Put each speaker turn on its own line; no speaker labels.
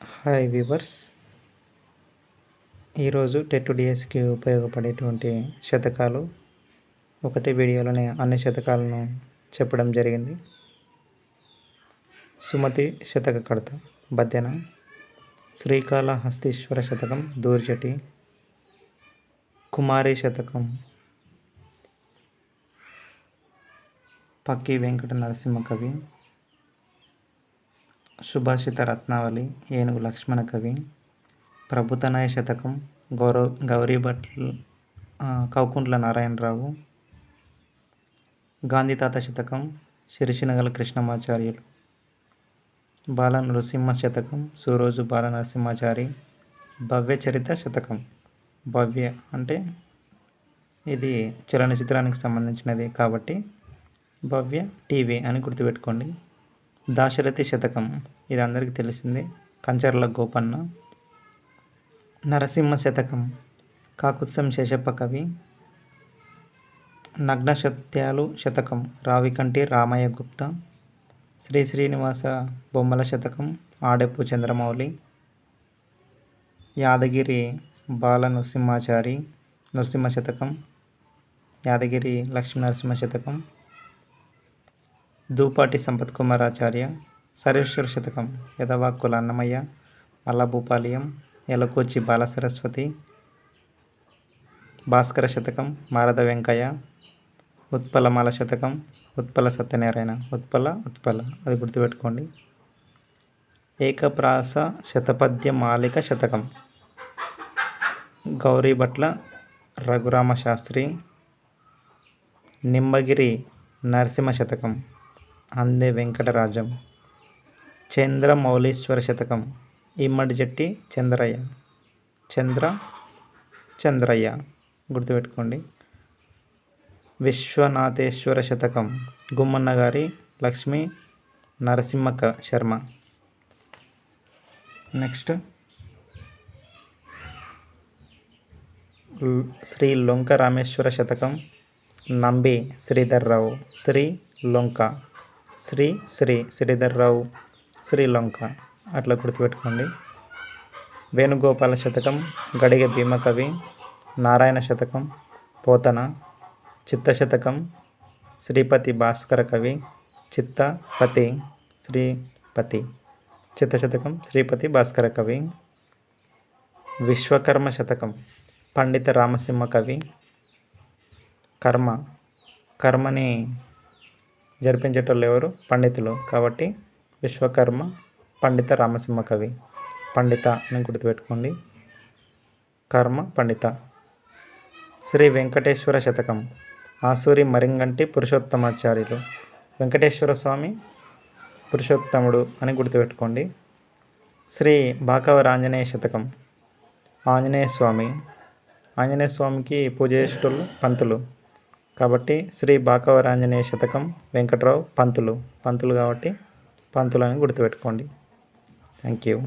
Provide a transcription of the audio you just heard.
Hi viewers ఈరోజు TET డిఎస్కి ఉపయోగపడేటువంటి శతకాలు. ఒకటి వీడియోలోనే అన్ని శతకాలను చెప్పడం జరిగింది. సుమతి శతక కడత బద్దెన. శ్రీకాళహస్తీశ్వర శతకం దూర్జటి. కుమారి శతకం పక్కి వెంకట నరసింహ కవి సుభాషిత రత్నావళి ఏనుగు లక్ష్మణ కవి ప్రభుతనయ శతకం గౌరవ్ గౌరీభట్ల కౌకుంట్ల నారాయణరావు గాంధీతాత శతకం సిరిసినగల కృష్ణమాచార్యులు బాల నృసింహ శతకం సూరోజు బాల నరసింహాచారి భవ్య చరిత శతకం భవ్య అంటే ఇది చలనచిత్రానికి సంబంధించినది కాబట్టి భవ్య టీవీ అని గుర్తుపెట్టుకోండి. దాశరథి శతకం. ఇది అందరికీ తెలిసిందే. కంచర్ల గోపన్న. నరసింహ శతకం. కాకుత్సం శేషప్ప కవి. నగ్న సత్యాలు శతకం. రావికంటి రామయ్య గుప్త. శ్రీ శ్రీనివాస బొమ్మల శతకం. ఆడెప్పు చంద్రమౌళి. యాదగిరి బాల నృసింహాచారి నృసింహ శతకం. యాదగిరి లక్ష్మీ నరసింహ శతకం. దూపాటి సంపత్ కుమారాచార్య సరేశ్వర శతకం యదవాక్కుల అన్నమయ్య మల్లభూపాలయం ఎలకోచి బాలసరస్వతి భాస్కర శతకం మారద వెంకయ్య ఉత్పలమాల శతకం ఉత్పల సత్యనారాయణ ఉత్పల ఉత్పల అది గుర్తుపెట్టుకోండి. ఏకప్రాస శతపద్య మాలిక శతకం. గౌరీభట్ల రఘురామ శాస్త్రి నిమ్మగిరి నరసింహ శతకం. అందే వెంకటరాజం. చంద్రమౌళీశ్వర శతకం. ఇమ్మడి జట్టి చంద్రయ్య. చంద్ర చంద్రయ్య. గుర్తుపెట్టుకోండి. విశ్వనాథేశ్వర శతకం. గుమ్మన్న గారి లక్ష్మీ నరసింహ శర్మ. నెక్స్ట్. శ్రీ లొంక రామేశ్వర శతకం. నంబి శ్రీధర్రావు శ్రీ లొంక. శ్రీ శ్రీ శ్రీధర్రావు శ్రీలంక. అట్లా గుర్తుపెట్టుకోండి. వేణుగోపాల శతకం గడిగ భీమకవి నారాయణ శతకం పోతన చిత్తశతకం శ్రీపతి భాస్కర కవి చిత్తపతి శ్రీపతి చిత్తశతకం శ్రీపతి భాస్కర కవి విశ్వకర్మ శతకం పండిత రామసింహ కవి కర్మ కర్మని జరిపించేటోళ్ళు ఎవరు? పండితులు. కాబట్టి విశ్వకర్మ పండిత రామసింహ కవి. పండిత అని గుర్తుపెట్టుకోండి. కర్మ పండిత. శ్రీ వెంకటేశ్వర శతకం. ఆసూరి మరింగంటి పురుషోత్తమాచార్యులు. వెంకటేశ్వర స్వామి పురుషోత్తముడు అని గుర్తుపెట్టుకోండి. శ్రీ బాకవర ఆంజనేయ శతకం. ఆంజనేయ స్వామి. ఆంజనేయ స్వామికి పూజ చేసేటోళ్ళు పంతులు. కాబట్టి శ్రీ బాకవరాంజనేయ శతకం వెంకట్రావు పంతులు. పంతులు కాబట్టి పంతులు అని గుర్తుపెట్టుకోండి. Thank you